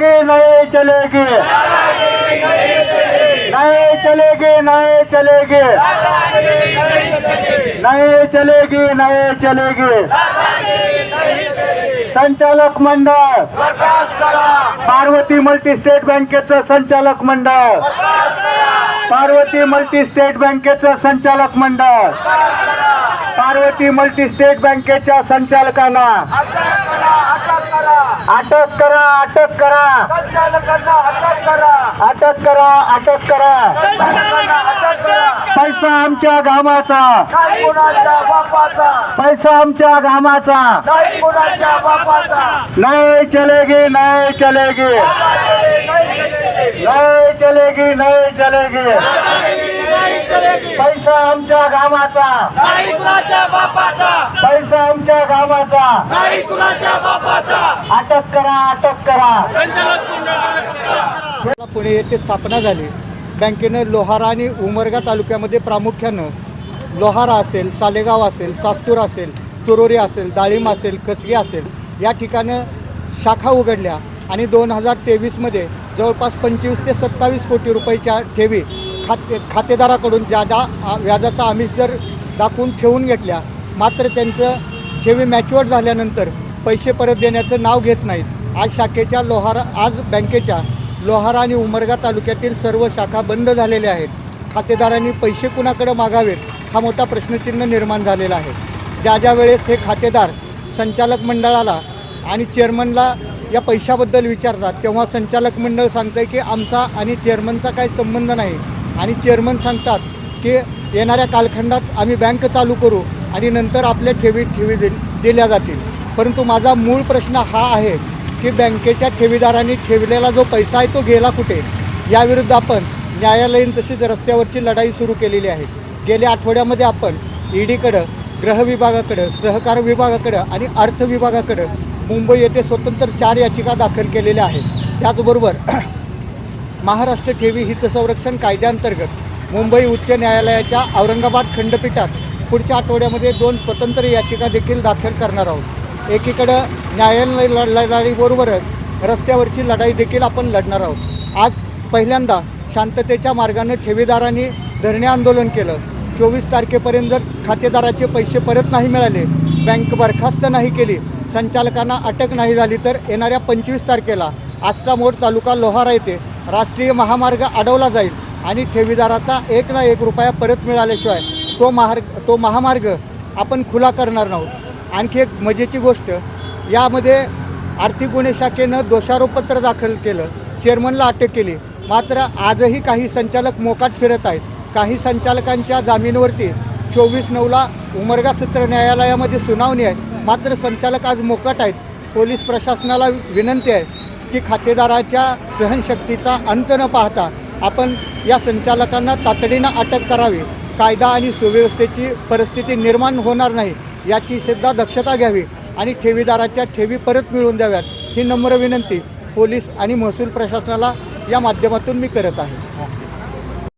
चलेगी नहीं चलेगी। नहीं चलेगी नहीं चलेगी। नहीं चलेगी नहीं चलेगी। संचालक मंडळ। पार्वती मल्टी स्टेट बँकेचं संचालक मंडळ. पार्वती मल्टी स्टेट बँकेचं संचालक मंडळ. पार्वती मल्टी स्टेट बँकेच्या संचालकांना. अटक करा अटक करा. अटक करा. अटक करा पैसा आमच्या घामाचा पैसा आमच्या घामाचा नाही चलेगी नाही चलेगी. नाही चलेगी नाही चलेगी. पैसा आमच्या घामाचा नाही कुणाच्या बापाचा. पैसा आमच्या घामाचा नाही कुणाच्या बापाचा. अटक करा अटक करा. पुणे येथे स्थापना झाली. बँकेनं लोहारा आणि उमरगा तालुक्यामध्ये प्रामुख्यानं लोहारा असेल सालेगाव असेल सास्तूर असेल तुरोरी असेल डाळिंब असेल कसगी असेल या ठिकाणं शाखा उघडल्या आणि दोन हजार तेवीसमध्ये जवळपास पंचवीस ते सत्तावीस कोटी रुपयाच्या ठेवी खाते खातेदाराकडून ज्या ज्या व्याजाचा आमिष दर दाखवून ठेवून घेतल्या मात्र त्यांचं ठेवी मॅच्युअर झाल्यानंतर पैसे परत देण्याचं नाव घेत नाहीत. आज शाखेच्या लोहारा आज बँकेच्या लोहारा आणि उमरगा तालुक्यातील सर्व शाखा बंद झालेल्या आहेत. खातेदारांनी पैसे कुणाकडे मागावेत हा मोठा प्रश्नचिन्ह निर्माण झालेला आहे. ज्या ज्या वेळेस हे खातेदार संचालक मंडळाला आणि चेअरमनला या पैशाबद्दल विचारतात तेव्हा संचालक मंडळ सांगतं की आमचा आणि चेअरमनचा काही संबंध नाही. आणि चेअरमन सांगतात की येणाऱ्या कालखंडात आम्ही बँक चालू करू आणि नंतर आपल्या ठेवी ठेवी दि दिल्या जातील. परंतु माझा मूळ प्रश्न हा आहे की बँकेच्या ठेवीदारांनी ठेवलेला जो पैसा आहे तो गेला कुठे? याविरुद्ध आपण न्यायालयीन तशीच रस्त्यावरची लढाई सुरू केलेली आहे. गेल्या आठवड्यामध्ये आपण ईडीकडं गृह विभागाकडं सहकार विभागाकडं आणि अर्थ विभागाकडं मुंबई येथे स्वतंत्र चार याचिका दाखल केलेल्या आहेत. त्याचबरोबर महाराष्ट्र ठेवी हितसंरक्षण कायद्याअंतर्गत मुंबई उच्च न्यायालयाच्या औरंगाबाद खंडपीठात पुढच्या आठवड्यामध्ये दोन स्वतंत्र याचिका देखील दाखल करणार आहोत. एकीकडं न्यायालय लढाईबरोबरच रस्त्यावरची लढाई देखील आपण लढणार आहोत. आज पहिल्यांदा शांततेच्या मार्गाने ठेवीदारांनी धरणे आंदोलन केलं. चोवीस तारखेपर्यंत जर खातेदाराचे पैसे परत नाही मिळाले बँक बरखास्त नाही केली संचालकांना अटक नाही झाली तर येणाऱ्या पंचवीस तारखेला आष्टामोड तालुका लोहारा येथे राष्ट्रीय महामार्ग अडवला जाईल आणि ठेवीदाराचा एक ना एक रुपया परत मिळाल्याशिवाय तो महार्ग तो महामार्ग आपण खुला करणार नाहोत आणखी एक मजेची गोष्ट यामध्ये आर्थिक गुन्हे शाखेनं दोषारोपपत्र दाखल केलं चेअरमनला अटक केली. मात्र आजही काही संचालक मोकाट फिरत आहेत. काही संचालकांच्या जामीनवरती चोवीस नऊला उमरगा सत्र न्यायालयामध्ये सुनावणी आहे. मात्र संचालक आज मोकाट आहेत. पोलीस प्रशासनाला विनंती आहे की खातेदाराच्या सहनशक्तीचा अंत न पाहता आपण या संचालकांना तातडीनं अटक करावी. कायदा आणि सुव्यवस्थेची परिस्थिती निर्माण होणार नाही याची सुद्धा दक्षता घ्यावी आणि ठेवीदाराच्या ठेवी परत मिळवून द्याव्यात ही नम्र विनंती पोलीस आणि महसूल प्रशासनाला या माध्यमातून मी करत आहे.